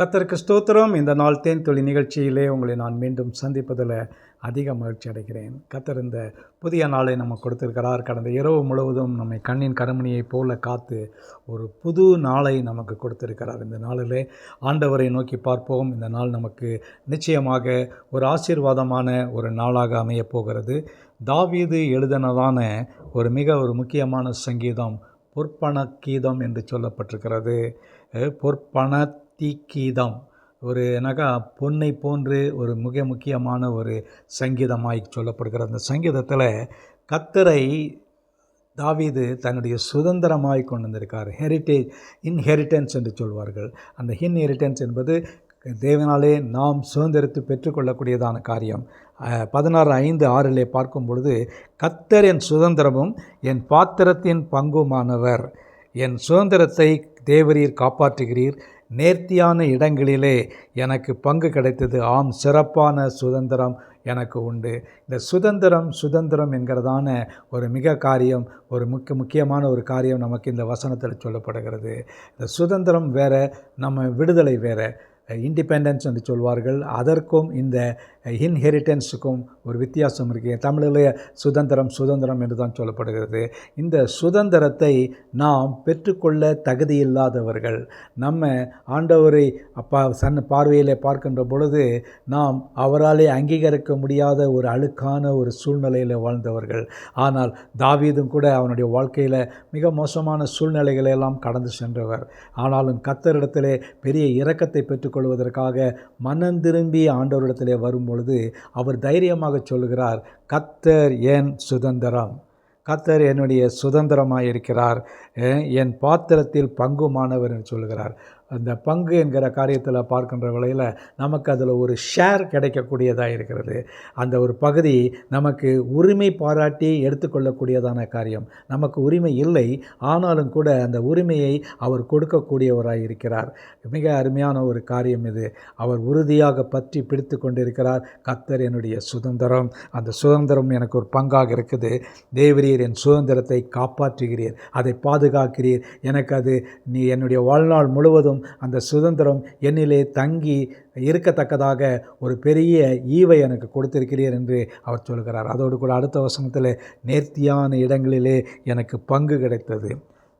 கத்தருக்கு ஸ்தோத்திரம். இந்த நாள் தேன் தொழில் நிகழ்ச்சியிலே உங்களை நான் மீண்டும் சந்திப்பதில் அதிக மகிழ்ச்சி அடைகிறேன். கத்தர் இந்த புதிய நாளை நம்ம கொடுத்திருக்கிறார். கடந்த இரவு முழுவதும் நம்மை கண்ணின் கருமணியைப் போல காத்து ஒரு புது நாளை நமக்கு கொடுத்திருக்கிறார். இந்த நாளிலே ஆண்டவரை நோக்கி பார்ப்போம். இந்த நாள் நமக்கு நிச்சயமாக ஒரு ஆசீர்வாதமான ஒரு நாளாக அமையப் போகிறது. தாவீது எழுதினதான ஒரு மிக ஒரு முக்கியமான சங்கீதம் பொற்பன கீதம் என்று சொல்லப்பட்டிருக்கிறது. பொற்பண தீக்கீதம் ஒரு என்னக்கா பொன்னை போன்று ஒரு மிக முக்கியமான ஒரு சங்கீதமாய் சொல்லப்படுகிற அந்த சங்கீதத்தில் கத்தரை தாவீது தன்னுடைய சுதந்திரமாய் கொண்டு வந்திருக்கார் ஹெரிட்டேஜ் இன்ஹெரிட்டன்ஸ் என்று சொல்வார்கள். அந்த இன்ஹெரிட்டன்ஸ் என்பது தேவனாலே நாம் சுதந்திரத்தை பெற்றுக்கொள்ளக்கூடியதான காரியம். பதினாறு ஐந்து ஆறிலே பார்க்கும் பொழுது கத்தர் என் சுதந்திரமும் என் பாத்திரத்தின் பங்குமானவர். என் சுதந்திரத்தை தேவரீர் காப்பாற்றுகிறீர். நேர்த்தியான இடங்களிலே எனக்கு பங்கு கிடைத்தது. ஆம் சிறப்பான சுதந்திரம் எனக்கு உண்டு. இந்த சுதந்திரம் சுதந்திரம் என்கிறதான ஒரு மிக காரியம் ஒரு முக்கிய முக்கியமான ஒரு காரியம் நமக்கு இந்த வசனத்தில் சொல்லப்படுகிறது. இந்த சுதந்திரம் வேறு நம்ம விடுதலை வேறு. இண்டிபெண்டன்ஸ் என்று சொல்வார்கள். அதற்கும் இந்த இன்ஹெரிட்டன்ஸுக்கும் ஒரு வித்தியாசம் இருக்குது தமிழிலேயே சுதந்திரம் சுதந்திரம் என்று தான் சொல்லப்படுகிறது. இந்த சுதந்திரத்தை நாம் பெற்றுக்கொள்ள தகுதியில்லாதவர்கள் நம்ம ஆண்டவரை அப்பா சன் பார்வையிலே பார்க்கின்ற பொழுது நாம் அவராலே அங்கீகரிக்க முடியாத ஒரு அழுக்கான ஒரு சூழ்நிலையில் வாழ்ந்தவர்கள். ஆனால் தாவீதும் கூட அவனுடைய வாழ்க்கையில் மிக மோசமான சூழ்நிலைகளை எல்லாம் கடந்து சென்றவர். ஆனாலும் கத்தரிடத்திலே பெரிய இரக்கத்தை ஏற்றுக்கொள்வதற்காக மனம் திரும்பி ஆண்டவரிடத்திலே வரும் பொழுது அவர் தைரியமாக சொல்கிறார் கத்தர் என் சுதந்திரம். கத்தர் என்னுடைய சுதந்திரமாக இருக்கிறார் என் பாத்திரத்தில் பங்குமானவர் என்று சொல்கிறார் அந்த பங்கு என்கிற காரியத்தில் பார்க்கின்ற வேளையில் நமக்கு அதில் ஒரு ஷேர் கிடைக்கக்கூடியதாக இருக்கிறது. அந்த ஒரு பகுதி நமக்கு உரிமை பாராட்டி எடுத்துக்கொள்ளக்கூடியதான காரியம். நமக்கு உரிமை இல்லை ஆனாலும் கூட அந்த உரிமையை அவர் கொடுக்கக்கூடியவராக இருக்கிறார். மிக அருமையான ஒரு காரியம் இது. அவர் உறுதியாக பற்றி பிடித்து கொண்டிருக்கிறார். கத்தர் என்னுடைய சுதந்திரம். அந்த சுதந்திரம் எனக்கு ஒரு பங்காக இருக்குது. தேவரீர் என் சுதந்திரத்தை காப்பாற்றுகிறீர். அதை பாதுகாக்கிறீர். எனக்கு அது நீ என்னுடைய வாழ்நாள் முழுவதும் அந்த சுதந்திரம் என்னிலே தங்கி இருக்கத்தக்கதாக ஒரு பெரிய ஈவை எனக்கு கொடுத்திருக்கிறீர் என்று அவர் சொல்கிறார். அதோடு கூட அடுத்த வசனத்தில் நேர்த்தியான இடங்களிலே எனக்கு பங்கு கிடைத்தது.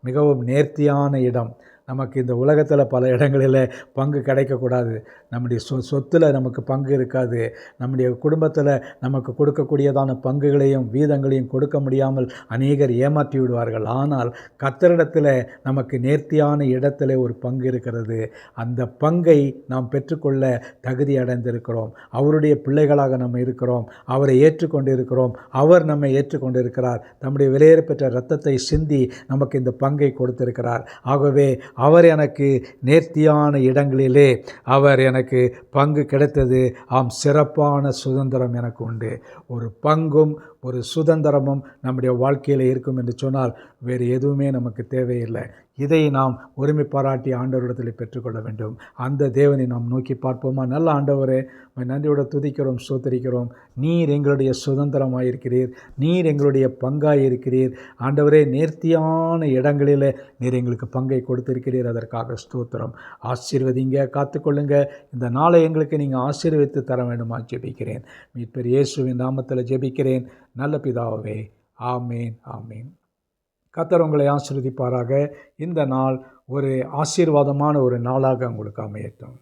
மிகவும் நேர்த்தியான இடம். நமக்கு இந்த உலகத்தில் பல இடங்களில் பங்கு கிடைக்கக்கூடாது. நம்முடைய சொ சொத்தில் நமக்கு பங்கு இருக்காது. நம்முடைய குடும்பத்தில் நமக்கு கொடுக்கக்கூடியதான பங்குகளையும் வீதங்களையும் கொடுக்க முடியாமல் அநேகர் ஏமாற்றி விடுவார்கள். ஆனால் கத்தரிடத்தில் நமக்கு நேர்த்தியான இடத்துல ஒரு பங்கு இருக்கிறது. அந்த பங்கை நாம் பெற்றுக்கொள்ள தகுதி அடைந்திருக்கிறோம். அவருடைய பிள்ளைகளாக நம்ம இருக்கிறோம். அவரை ஏற்றுக்கொண்டு இருக்கிறோம் அவர் நம்மை ஏற்றுக்கொண்டு இருக்கிறார் நம்முடைய விலையேற பெற்ற ரத்தத்தை சிந்தி நமக்கு இந்த பங்கை கொடுத்திருக்கிறார். ஆகவே அவர் எனக்கு நேர்த்தியான இடங்களிலே அவர் எனக்கு பங்கு கிடைத்தது. ஆம் சிறப்பான சுதந்திரம் எனக்கு உண்டு. ஒரு பங்கும் ஒரு சுதந்திரமும் நம்முடைய வாழ்க்கையில் இருக்கும் என்று சொன்னால் வேறு எதுவுமே நமக்கு தேவையில்லை. இதை நாம் உரிமை பாராட்டி ஆண்டவரிடத்தில் பெற்றுக்கொள்ள வேண்டும். அந்த தேவனை நாம் நோக்கி பார்ப்போமா? நல்ல ஆண்டவரே உம்மை நன்றியோட துதிக்கிறோம் சோத்தரிக்கிறோம் நீர் எங்களுடைய சுதந்திரமாக இருக்கிறீர் நீர் எங்களுடைய பங்காக இருக்கிறீர் ஆண்டவரே நேர்த்தியான இடங்களில் நீர் எங்களுக்கு பங்கை கொடுத்திருக்கிறீர். அதற்காக ஸ்தோத்திரம். ஆசீர்வதிங்க காத்துக்கொள்ளுங்க. இந்த நாளை எங்களுக்கு நீங்கள் ஆசீர்வித்து தர வேண்டுமா ஜெபிக்கிறேன். மீட்பர் இயேசுவின் நாமத்தில் ஜெபிக்கிறேன். நல்ல பிதாவே ஆமேன் ஆமேன். கத்தர் உங்களை ஆசீர்வதிப்பாராக. இந்த நாள் ஒரு ஆசீர்வாதமான ஒரு நாளாக உங்களுக்கு அமையட்டும்.